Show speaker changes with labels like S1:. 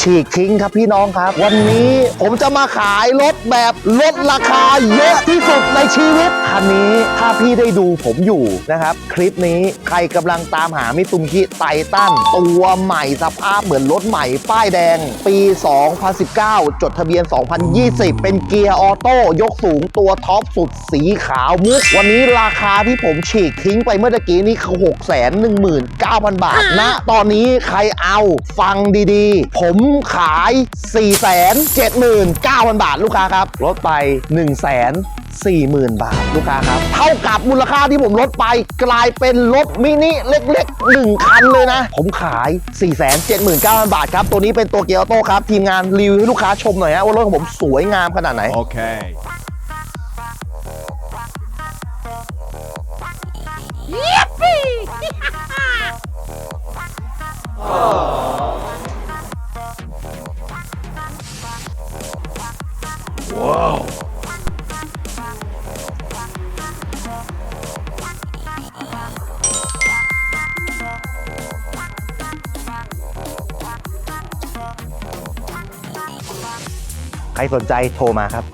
S1: ฉีกทิ้งครับพี่น้องครับ วันนี้ผมจะมาขายรถแบบลดราคาเยอะที่สุดในชีวิตคันนี้ถ้าพี่ได้ดูผมอยู่นะครับ คลิปนี้ใครกำลังตามหามิตุมคิไททันตัวใหม่สภาพเหมือนรถใหม่ ป้ายแดง ปี 2019 จดทะเบียน 2020 เป็นเกียร์ออโต้ยกสูงตัวท็อปสุดสีขาวมุก วันนี้ราคาที่ผมฉีกทิ้งไปเมื่อตะกี้นี่คือ6 1 9 0 0 0 บาทนะ ตอนนี้ใครเอาฟังดีๆ ผมขาย 4 7 9 0 0 0 บาทลูกค้าครับ ลดไป 1 0 0 0 0 40,000 บาทลูกค้าครับ เท่ากับมูลค่าที่ผมลดไปกลายเป็นรถมินิเล็กๆ 1 คันเลยนะ ผมขาย 479,000 บาทครับ ตัวนี้เป็นตัวเกียร์ออโต้ครับ ทีมงานรีวิวให้ลูกค้าชมหน่อยฮะว่ารถของผมสวยงามขนาดไหน
S2: Wow.
S1: ใครสนใจโทรมาครับ